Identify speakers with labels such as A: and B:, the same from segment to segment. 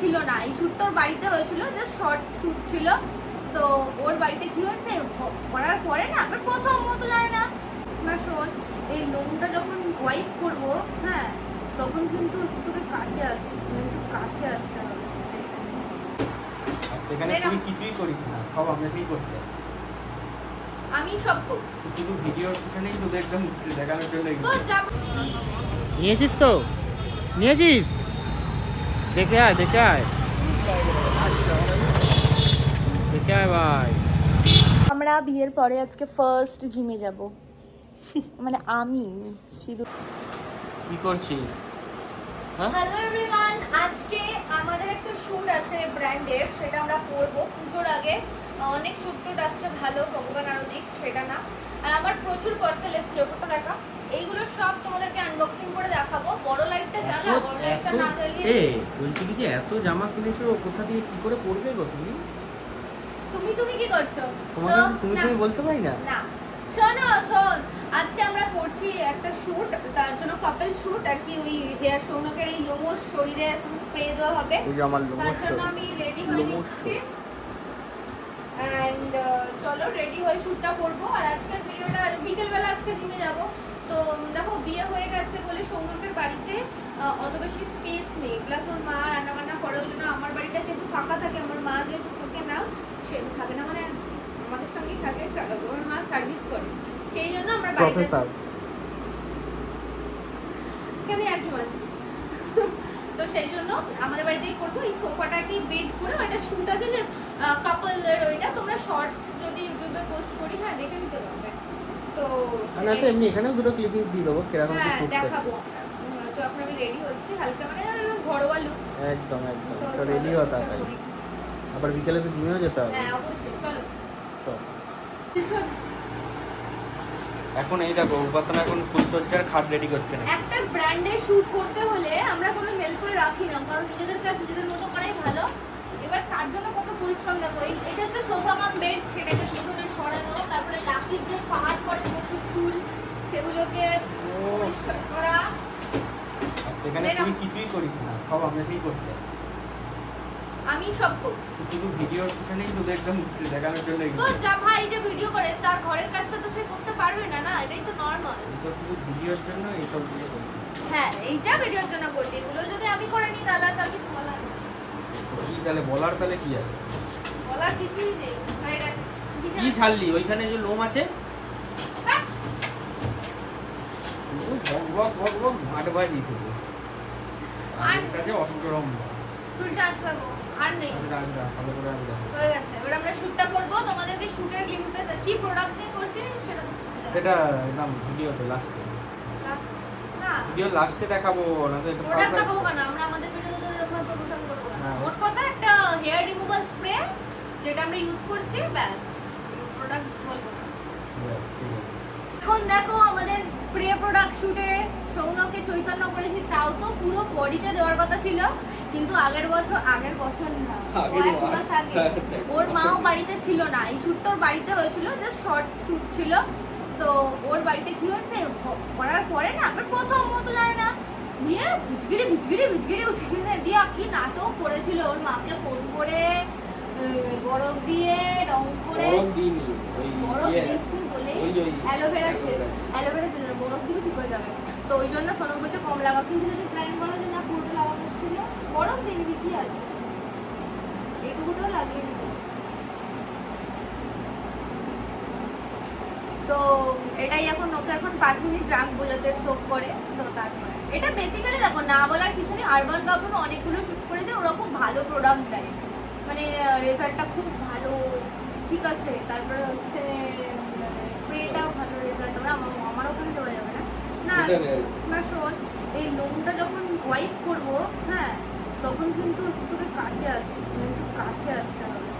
A: ছিল না। এই শ্যুটটা ওর বাড়িতে হয়েছিল জাস্ট শর্ট শ্যুট ছিল। তো ওর বাড়িতে কি হয়েছে? করার পরে না আমার প্রথম মতো যায় না। না শোন এই লোমটা যখন ওয়াইপ করব হ্যাঁ তখন কিন্তু একটু তোকে কাছে আসতে একটু কাছে আসতে হবে।
B: সেখানে
A: এরকম-
B: তুই কিছুই করিস না সব আপনাকেই করতে
A: আমি সব করব
B: তুই শুধু ভিডিওর পিছনেই শুধু একদম দেখানোর জন্য
A: তো যাব
C: নিয়েছিস তো? নিয়েছিস? দেখে আয় দেখে আয়। দেখে আয় ভাই।
A: আমরা বিয়ের পরে আজকে ফার্স্ট জিমে যাব। মানে আমি সিধু
B: কি করছিস? হ্যাঁ?
A: হ্যালো এভরিওয়ান আজকে আমাদের একটা শুট আছে ব্র্যান্ডের সেটা আমরা পরব পুজোর আগে। অনেক শুট টুট আসছে ভালো ভগবান আরও দিক সেটা না। আর আমার প্রচুর পার্সেল এসছে ওটা দেখা। এইগুলো সব তোমাদেরকে আনবক্সিং করে দেখাবো। বড় লাইটটা জ্বালা বড় লাইটটা না জ্বালিয়ে
B: এ বলছি কি যে এত জামা কিনেছো কোথা দিয়ে কি করে পরবে গো তুমি?
A: তুমি তুমি কি করছ?
B: তোমাকে তুমি তুমি বলতে পারি না?
A: না। শোনো শোন। আজকে আমরা করছি একটা শুট তার জন্য কাপল শুট আর কি ওই হেয়ার সৌনকের এই লোমস শরীরে স্প্রে দেওয়া হবে।
B: ওই আমার
A: তার জন্য আমি রেডি হয়ে নিচ্ছি। অ্যান্ড চলো রেডি হয়ে শ্যুটটা করব। আর আজকের ভিডিওটা বিকেলবেলা আজকে জিমে যাব। তো দেখো বিয়ে হয়ে গেছে বলে সৌনকের বাড়িতে অত বেশি স্পেস নেই। প্লাস ওর মা রান্না বান্না করে ওই জন্য আমার বাড়িটা যেহেতু ফাঁকা থাকে আমার মা যেহেতু থাকে না সেহেতু থাকে না মানে আমাদের সঙ্গেই থাকে ওর মা সার্ভিস করে। সেই জন্য আমরা বাড়িতে
B: প্রফেসর
A: কেন আর কি মানছি তো সেই জন্য আমাদের বাড়িতেই করব। এই সোফাটাকে বেড করে ওইটা শুট আছে যে কাপলের ওইটা তোমরা শর্টস যদি ইউটিউবে পোস্ট করি হ্যাঁ দেখে নিতে পারবে। তো
B: না তো এমনি এখানেও দুটো ক্লিপিং দিয়ে দেবো কীরকম
A: হ্যাঁ দেখাবো। তো এখন আমি রেডি হচ্ছি হালকা মানে ঘরোয়া লুক
B: একদম একদম।
A: তো
B: রেডি আবার বিকেলে তো জিমেও যেতে হবে।
A: হ্যাঁ অবশ্যই চলো।
B: চল। এখন এই দেখো উপাসনা এখন ফুলসজ্জার খাট রেডি করছে না।
A: একটা ব্র্যান্ডে শুট করতে হলে আমরা কোনো হেল্পার রাখি না কারণ নিজেদের কাজ নিজেদের মতো করাই ভালো। এবার তার জন্য কত পরিশ্রম দেখো এটা হচ্ছে সোফা কাম বেড সেটাকে পিছনে সরানো তারপরে লাকির যে পাহাড় পরে পশুর চুল সেগুলোকে পরিষ্কার করা।
B: সেখানে
A: এরকম-
B: কিছুই করিস না সব আপনাকেই করতে? হয়।
A: আমি সব করি।
B: শুধু ভিডিওর পিছনেই শুধু একদম দেখানোর জন্য
A: তো যা ভাই যে ভিডিও করে তার ঘরের কাজটা তো সে করতে পারবে না না এটাই তো নর্মাল
B: তো শুধু ভিডিওর জন্যগুলো করছিস
A: হ্যাঁ এইটা ভিডিওর জন্য করছি। এগুলো যদি আমি করে নি তাহলে তার কিছু বলার।
B: কি তাহলে বলার তাহলে কি আছে?
A: বলার কিছুই নেই হয়ে গেছে।
B: কি ছাড়লি? ওইখানে যে লোম আছে?
A: হ্যাঁ,
B: ভক ভক ভক ভক মাঠ বাজি থেকে
A: আর
B: আর কাছে অষ্টরম
A: চুলটা আঁচড়াবো আর নেই।
B: দেখো।
A: হয়ে গেছে। এবার আমরা শুটটা করব। তোমাদেরকে শুটের লিঙ্কটা কি প্রোডাক্ট দিয়ে করছি সেটা
B: সেটা একদম ভিডিওতে লাস্টে ভিডিও লাস্টে দেখাবো না তো এটা
A: প্রোডাক্ট দেখাবো কেন? আমরা আমাদের ভিডিওতে তো এরকম প্রমোশন করব কেন। মোট কথা একটা হেয়ার রিমুভাল স্প্রে যেটা আমরা ইউজ করছি ব্যাস। প্রোডাক্ট বলব। এখন দেখো আমাদের স্প্রে প্রোডাক্ট শুটে সৌনককে চৈতন্য করেছি তাও তো পুরো বডিতে দেওয়ার কথা ছিল কিন্তু আগের বছর আগের বছর না কয়েক মাস আগে। ওর মাও বাড়িতে ছিল না। এই শুটটা ওর বাড়িতে হয়েছিল জাস্ট শর্ট শুট ছিল। তো ওর বাড়িতে কি হয়েছে? করার পরে না আবার প্রথম মতো যায় না। দিয়ে ভিজগিরি ভিজগিরি ভিজগিরি উঠে দিয়ে কি নাটক করেছিল? ওর মাকে ফোন করে বরফ দিয়ে রং করে
B: বরফ
A: বরফ
B: ইয়ে,
A: বরফ দিলে ঠিক যাবে। তো ওই জন্য বলছে কম লাগাও। কিন্তু যদি প্ল্যান বরফ দিয়ে কি আছে। এইটুকুটাও লাগিয়ে দিবি তো এটাই এখন ওকে এখন পাঁচ মিনিট রাখব যাতে শোক করে, তো তারপরে। এটা বেসিক্যালি দেখো, না বলার কিছু নেই। আরবান কাপুর অনেকগুলো শ্যুট করেছে, ওরা খুব ভালো প্রোডাক্ট দেয়। মানে রেজাল্টটা খুব ভালো, ঠিক আছে। তারপরে হচ্ছে স্প্রেটাও ভালো রেজাল্ট তবে আমার আমার ওখানে দেওয়া যাবে না। না না শোন এই লোমটা যখন ওয়াইপ করব হ্যাঁ তখন কিন্তু তোকে কাছে আসতে একটু কাছে আসতে হবে।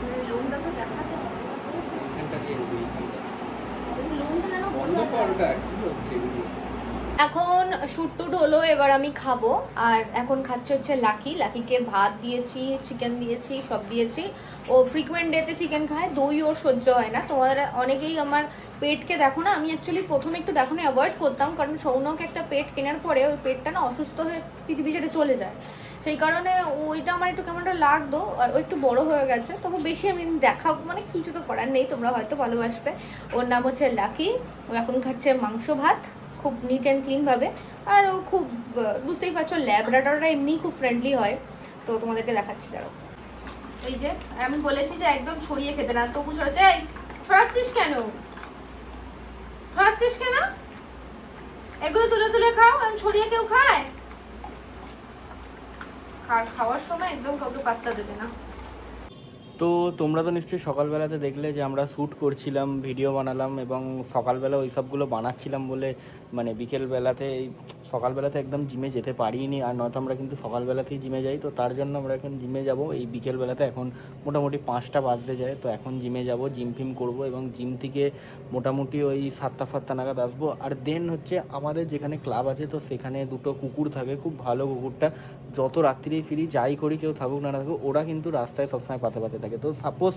A: মানে লোমটা তো দেখাতে হবে লোমটা যেন
B: বন্ধ
A: বোঝা
B: কর
A: যায়।
B: ওটা, কি হচ্ছে?
A: এখন শুট টুট হলো এবার আমি খাব, আর এখন খাচ্ছে হচ্ছে লাকি। লাকিকে ভাত দিয়েছি চিকেন দিয়েছি, সব দিয়েছি। ও ফ্রিকুয়েন্ট ডেতে চিকেন খায় দই ওর সহ্য হয় না। তোমাদের অনেকেই আমার পেটকে দেখো না, আমি অ্যাকচুয়ালি প্রথমে একটু দেখো না অ্যাভয়েড করতাম, কারণ সৌনক একটা পেট কেনার পরে ওই পেটটা না অসুস্থ হয়ে পৃথিবী ছেড়ে চলে যায়। সেই কারণে ওইটা আমার একটু কেমনটা লাগতো, আর ও একটু বড় হয়ে গেছে, তবু বেশি আমি দেখাবো মানে কিছু তো করার নেই, তোমরা হয়তো ভালোবাসবে। ওর নাম হচ্ছে লাকি, ও এখন খাচ্ছে মাংস ভাত। খুব নিট অ্যান্ড ক্লিনভাবে আর ও খুব বুঝতেই পারছ ল্যাবরেটররা এমনি খুব ফ্রেন্ডলি হয়। তো তোমাদেরকে দেখাচ্ছি দাঁড়ো এই যে, আমি বলেছি যে একদম ছড়িয়ে খেতে না, তবু ছড়াচ্ছে ছড়াচ্ছিস কেন? ছড়াচ্ছিস কেন? এগুলো তুলে তুলে খাও, আমি ছড়িয়ে কেউ খায়? খাওয়ার সময় একদম কাউকে পাত্তা দেবে না।
B: তো তোমরা তো নিশ্চয়ই সকালবেলাতে দেখলে যে আমরা শ্যুট করছিলাম, ভিডিও বানালাম এবং সকালবেলা ওই সবগুলো বানাচ্ছিলাম বলে মানে বিকেলবেলাতে সকালবেলাতে একদম জিমে যেতে পারিনি, আর নয়তো আমরা কিন্তু সকালবেলাতেই জিমে যাই, তো তার জন্য আমরা এখন জিমে যাব। এই বিকেলবেলাতে এখন মোটামুটি পাঁচটা বাজতে যায়, তো এখন জিমে যাব, জিম ফিম করব এবং জিম থেকে মোটামুটি ওই সাতটা ফাতটা নাগাদ আসব। আর দেন হচ্ছে আমাদের যেখানে ক্লাব আছে, তো সেখানে দুটো কুকুর থাকে, খুব ভালো কুকুরটা। যত রাত্রি ফিরি, যাই করি, কেউ থাকুক না থাকুক, ওরা কিন্তু রাস্তায় সবসময় পাতে পাতে থাকে। তো সাপোজ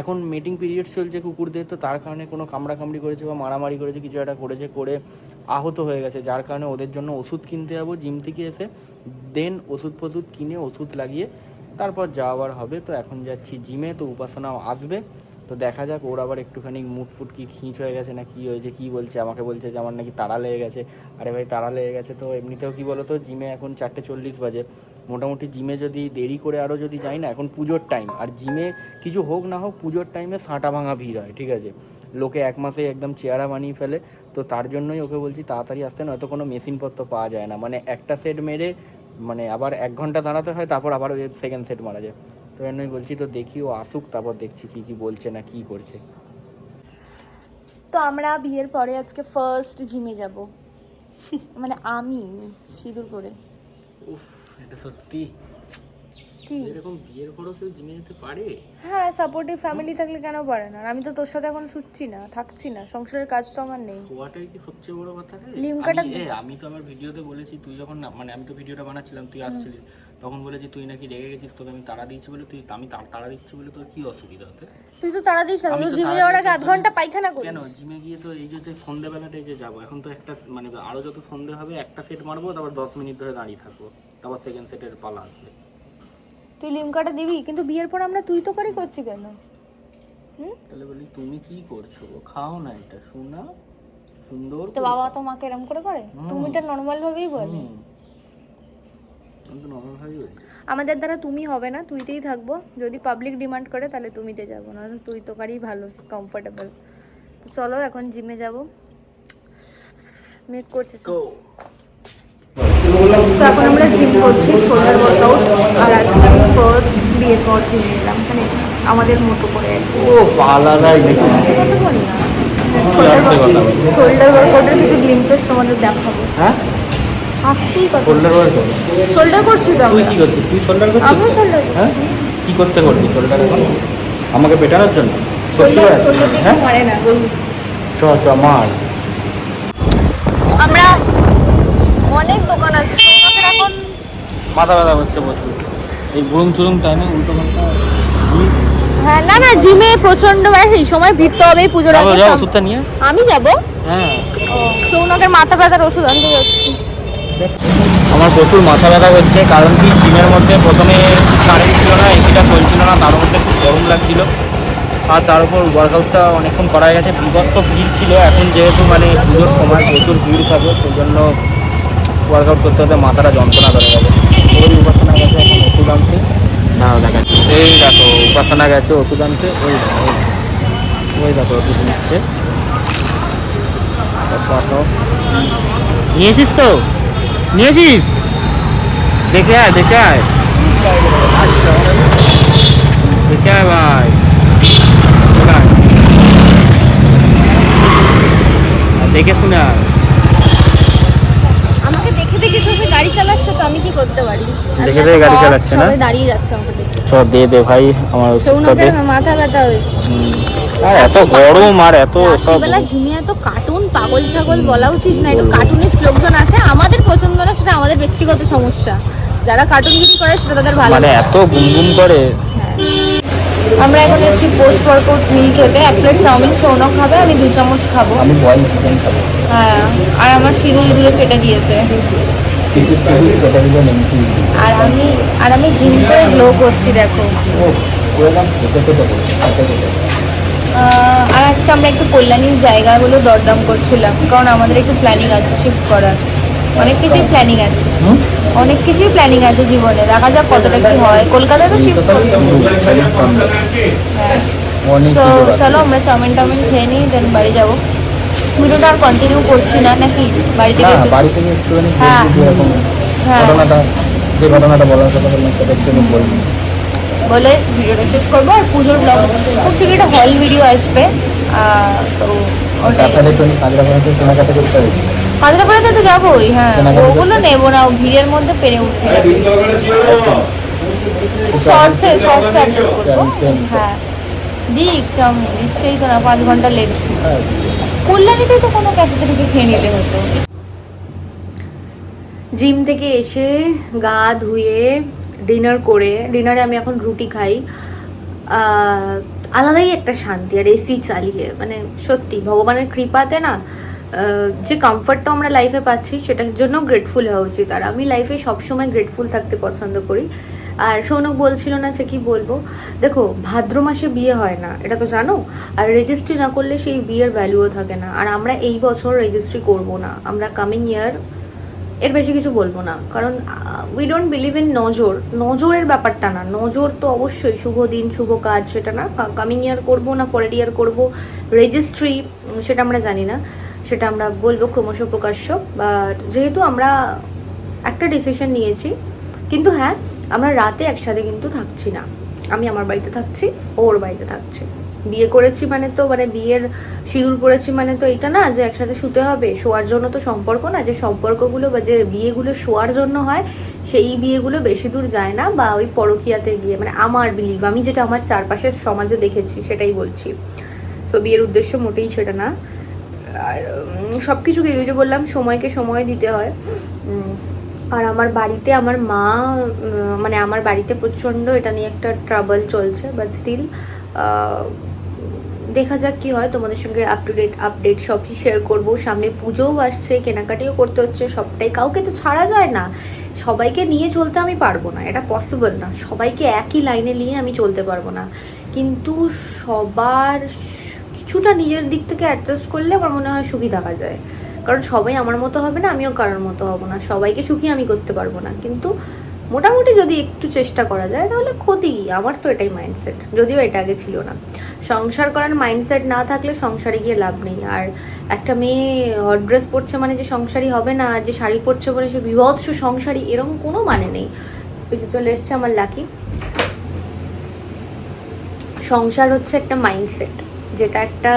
B: এখন মিটিং পিরিয়ড চলছে কুকুরদের, তো তার কারণে কোনো কামড়া কামড়ি করেছে বা মারামারি করেছে, কিছু একটা করেছে, করে আহত হয়ে গেছে, যার কারণে ওদের জন্য ওষুধ কিনতে যাব জিম থেকে এসে দেন ওষুধ ফষুধ কিনে ওষুধ লাগিয়ে তারপর যাওয়ার হবে। তো এখন যাচ্ছি জিমে তো উপাসনাও আসবে। তো দেখা যাক, ওর আবার একটুখানি মুট ফুট কি খিঁচ হয়ে গেছে না কি হয়েছে, কি বলছে, আমাকে বলছে যে আমার নাকি তাড়া লেগে গেছে। আরে ভাই, তাড়া লেগে গেছে তো এমনিতেও কি বলো তো জিমে এখন চারটে চল্লিশ বাজে। মোটামুটি জিমে যদি দেরি করে আরও যদি যাই না, এখন পুজোর টাইম আর জিমে কিছু হোক না হোক, পুজোর টাইমে সাঁটা ভাঙা ভিড় হয়, ঠিক আছে? লোকে এক মাসে একদম চেয়ারা বানিয়ে ফেলে তো তার জন্যই ওকে বলছি তাড়াতাড়ি আসতে নয়তো কোনো মেশিনপত্র পাওয়া যায় না। মানে একটা সেট মেরে মানে আবার এক ঘণ্টা দাঁড়াতে হয় তারপর আবার ওই সেকেন্ড সেট মারা যায়। তো জন্যই বলছি তো দেখি ও আসুক তারপর দেখছি কি কি বলছে না কি করছে।
A: তো আমরা বিয়ের পরে আজকে ফার্স্ট জিমে যাব। মানে আমি সিঁদুর করে
B: উফ এটা সত্যি।
A: কি?
B: এরকম বিয়ের পরও কেউ জিমে যেতে পারে?
A: হ্যাঁ সাপোর্টিভ ফ্যামিলি থাকলে কেন পারে না? আর আমি তো তোর সাথে এখন শুচ্ছি না থাকছি না সংসারের কাজ তো আমার নেই।
B: শোয়াটাই কি সবচেয়ে বড় কথা রে?
A: লিমকাটা-
B: আমি- তো আমার ভিডিওতে বলেছি তুই যখন না- মানে আমি তো ভিডিওটা বানাচ্ছিলাম তুই আসছিলি তখন বলেছি তুই নাকি রেগে গেছিস তোকে আমি তাড়া দিয়েছি বলে তুই আমি তাড়া দিচ্ছি বলে তোর কি অসুবিধা হতে
A: তুই তো তাড়া দিস না তুই জিমে যাওয়ার আগে আধ
B: ঘণ্টা
A: পায়খানা করিস।
B: কেন? জিমে গিয়ে তো এই যে সন্ধ্যেবেলাটাই যে যাব এখন তো একটা মানে আরও যত সন্ধে হবে একটা সেট মারবো তারপর দশ মিনিট ধরে দাঁড়িয়ে থাকব তারপর সেকেন্ড সেটের পালা আসবে।
A: তুই লিমকাটা দিবি? কিন্তু বিয়ের পর আমরা তুই তো করি করছি কেন? হুম?
B: তাহলে বলি তুমি কি করছ? খাও না এটা শোনা সুন্দর
A: তো
B: করে
A: বাবা। তো মাকে এরম করে করে?
B: হুম।
A: তুমিটা নর্মাল ভাবেই বলে।
B: আমি তো নর্মাল ভাবেই বলছি।
A: আমাদের দ্বারা তুমি হবে না তুইতেই থাকব। যদি পাবলিক ডিমান্ড করে তাহলে তুমিতে যাব। না তুই তো কারই ভালো কমফোর্টেবল তো চলো এখন জিমে যাব। মেক করছিস
B: গো
A: তো এখন আমরা জিম করছি আর আজকে আমি ফার্স্ট বিয়ের পর জিমে এলাম মানে আমাদের মতো করে।
B: ও আলাদাই নাকি।
A: শোল্ডার ওয়ার্কআউটের কিছু গ্লিমপেস তোমাদের দেখাবো।
B: হ্যাঁ?
A: আস্তেই কথা
B: শোল্ডার
A: করছি তো
B: তুই কি করছিস? তুই শোল্ডার হ্যাঁ? কি করতে করবি শোল্ডার এখন আমাকে পেটানোর জন্য? সত্যি হ্যাঁ?
A: না
B: চ চ মার।
A: আমরা অনেক দোকান আছে।
B: মাথা ব্যথা হচ্ছে প্রচুর। এই গুরুম চুরুম টাইমে উল্টো পাল্টা
A: হ্যাঁ না না জিমে প্রচণ্ড এই সময় ভিড় তো হবেই পুজোর আগে
B: ওষুধটা নিয়ে?
A: আমি যাব?
B: হ্যাঁ।
A: সৌনকের মাথা ব্যথার ওষুধ আনতে যাচ্ছি।
B: আমার প্রচুর মাথা ব্যথা করছে কারণ কি জিমের মধ্যে প্রথমে কারেন্ট ছিল না এসিটা চলছিল না তার মধ্যে খুব গরম লাগছিল। আর তার উপর ওয়ার্কআউটটা অনেকক্ষণ করা গেছে। বিভস্ত ভিড় ছিল। এখন যেহেতু মানে পুজোর সময় প্রচুর ভিড় থাকে সেই জন্য ওয়ার্কআউট করতে করতে মাথাটা যন্ত্রণা করে গেছে। ওই উপাসনা গেছে এখন ওষুধ আনতে না দেখাচ্ছি এই দেখো উপাসনা গেছে ওষুধ আনতে ওই ওই- দেখো। ওষুধ নিচ্ছে নিয়েছিস তো? নিয়েছিস? দেখে আয় দেখে আয়। দেখে আয় ভাই। দেখে শুনে আয়
A: আমাকে দেখে দেখে সবাই গাড়ি চালাচ্ছে তো আমি কি করতে পারি।
B: দেখে দেখে গাড়ি চালাচ্ছে না?
A: দাঁড়িয়ে যাচ্ছে আমাকে দেখে
B: চ দে দে ভাই আমার
A: সৌনকের মাথা ব্যথা হয়েছে।
B: আর এত গরম আর এত সব
A: কার্টুন পাগল ছাগল বলা উচিত না। একটু কার্টুনিস্ট লোকজন আছে আমাদের পছন্দ না সেটা আমাদের ব্যক্তিগত সমস্যা। যারা কার্টুনগিরি করে সেটা তাদের ভালো
B: মানে এত গুনগুন করে।
A: আমরা এখন এসেছি পোস্ট ওয়ার্কআউট মিল খেতে। এক প্লেট চাউমিন সৌনক খাবে আমি দু চামচ খাব।
B: আমি বয়েল চিকেন খাব।
A: হ্যাঁ। আর আমার ইঁদুরে ফেটে দিয়েছে। আর আমি আর আমি জিম করে গ্লো করছি দেখো। আর আজকে আমরা একটু কল্যাণীর জায়গাগুলো দরদাম করছিলাম কারণ আমাদের একটু প্ল্যানিং আছে শিফট করার। অনেক কিছুই প্ল্যানিং আছে। অনেক কিছুই প্ল্যানিং আছে জীবনে দেখা যাক কতটা কি হয়। কলকাতায় তো শিফট হ্যাঁ। চলো আমরা চাউমিন টাউমিন খেয়ে নিই দেন বাড়ি যাব। ভিডিওটা আর কন্টিনিউ করছি না নাকি? বাড়ি থেকে
B: না বাড়ি থেকে একটুখানি
A: হ্যাঁ।
B: এরকম
A: হ্যাঁ।
B: ঘটনাটা যে ঘটনাটা বলার কথা বললাম সেটা একটু আমি
A: বলে ভিডিওটা শেষ করব আর পুজোর ব্লগ খুব শীঘ্রই একটা হল ভিডিও আসবে। তো ওটাই।
B: তাছাড়া একটু কাজরা করাতে কেনাকাটা করতে হবে?
A: হাজরাপাড়াতে তো যাবোই হ্যাঁ। ওগুলো নেব না ও ভিড়ের মধ্যে পেরে উঠতে যাবে। শর্টসে শর্টসে হ্যাঁ। দিক চাম দিচ্ছেই তো না পাঁচ ঘণ্টা
B: হ্যাঁ।
A: কল্যাণীতেই তো কোনো ক্যাফেতে খেয়ে নিলে হতো। জিম থেকে এসে গা ধুয়ে ডিনার করে, ডিনারে আমি এখন রুটি খাই। আলাদাই একটা শান্তি আর এসি চালিয়ে মানে সত্যি ভগবানের কৃপাতে না যে কমফর্টটা আমরা লাইফে পাচ্ছি সেটার জন্য গ্রেটফুল হওয়া উচিত। আর আমি লাইফে সবসময় গ্রেটফুল থাকতে পছন্দ করি। আর সৌনক বলছিল না যে কি বলব। দেখো, ভাদ্র মাসে বিয়ে হয় না, এটা তো জানো? আর রেজিস্ট্রি না করলে সেই বিয়ের ভ্যালুও থাকে না। আর আমরা এই বছর রেজিস্ট্রি করব না। আমরা কামিং ইয়ার এর বেশি কিছু বলব না। কারণ উই ডোন্ট বিলিভ ইন নজর। নজরের ব্যাপারটা না। নজর তো অবশ্যই, শুভ দিন, শুভ কাজ, সেটা না। কামিং ইয়ার করব না, পরের ইয়ার করব? রেজিস্ট্রি সেটা আমরা জানি না। সেটা আমরা বলব ক্রমশ প্রকাশ্য। বাট যেহেতু আমরা একটা ডিসিশন নিয়েছি, কিন্তু হ্যাঁ আমরা রাতে একসাথে কিন্তু থাকছি না। আমি আমার বাড়িতে থাকছি, ও ওর বাড়িতে থাকছে। বিয়ে করেছি মানে তো মানে বিয়ের সিঁদুর পড়েছি মানে তো এটা না যে একসাথে শুতে হবে, শোয়ার জন্য তো সম্পর্ক না, যে সম্পর্কগুলো বা যে বিয়েগুলো শোয়ার জন্য হয়, সেই বিয়েগুলো বেশি দূর যায় না বা ওই পরকিয়াতে গিয়ে মানে আমার বিলিভ আমি যেটা আমার চারপাশের সমাজে দেখেছি সেটাই বলছি। সো বিয়ের উদ্দেশ্য মোটেই সেটা না। আর সব কিছুকে ওই যে বললাম, সময়কে সময় দিতে হয়। আর আমার বাড়িতে আমার মা মানে আমার বাড়িতে প্রচণ্ড এটা নিয়ে একটা ট্রাবল চলছে বাট স্টিল দেখা যাক কি হয়। তোমাদের সঙ্গে আপ টু ডেট আপডেট সবই শেয়ার করব। সামনে পুজোও আসছে, কেনাকাটিও করতে হচ্ছে, সবটাই কাউকে তো ছাড়া যায় না। সবাইকে নিয়ে চলতে আমি পারব না, এটা পসিবল না। সবাইকে একই লাইনে নিয়ে আমি চলতে পারব না। কিন্তু সবার কিছুটা নিজের দিক থেকে অ্যাডজাস্ট করলে আমার মনে হয় সুবিধা থাকা যায়। কারণ সবাই আমার মতো হবে না, আমিও কারোর মতো হব না। সবাইকে সুখী আমি করতে পারব না। কিন্তু মোটামুটি যদি একটু চেষ্টা করা যায়, তাহলে ক্ষতি আমার তো এটাই মাইন্ডসেট যদিও এটা আগে ছিল না। সংসার করার মাইন্ডসেট না থাকলে সংসারে গিয়ে লাভ নেই। আর একটা মেয়ে হট ড্রেস পরছে মানে যে সংসারই হবে না, আর যে শাড়ি পরছে বলে সে বিভৎস সংসারী এরকম কোনো মানে নেই। যে চলে এসছে আমার লাকি সংসার হচ্ছে একটা মাইন্ডসেট যেটা একটা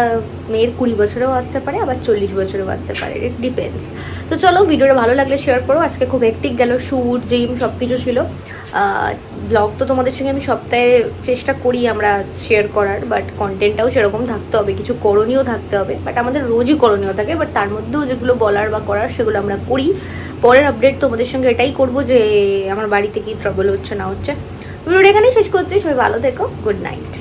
A: মেয়ের কুড়ি বছরেও আসতে পারে, আবার চল্লিশ বছরেও আসতে পারে। ইট ডিপেন্ডস তো চলো, ভিডিওটা ভালো লাগলে শেয়ার করো। আজকে খুব হেক্টিক গেল শ্যুট জিম সব কিছু ছিল ব্লগ তো তোমাদের সঙ্গে আমি সপ্তাহে চেষ্টা করি আমরা শেয়ার করার বাট কন্টেন্টটাও সেরকম থাকতে হবে। কিছু করণীয় থাকতে হবে বাট আমাদের রোজই করণীয় থাকে। বাট তার মধ্যেও যেগুলো বলার বা করার সেগুলো আমরা করি। পরের আপডেট তোমাদের সঙ্গে এটাই করব যে, আমার বাড়িতে কি ট্রাবল হচ্ছে, না হচ্ছে। ভিডিওটা এখানেই শেষ করছি। সবাই ভালো থেকো। Good night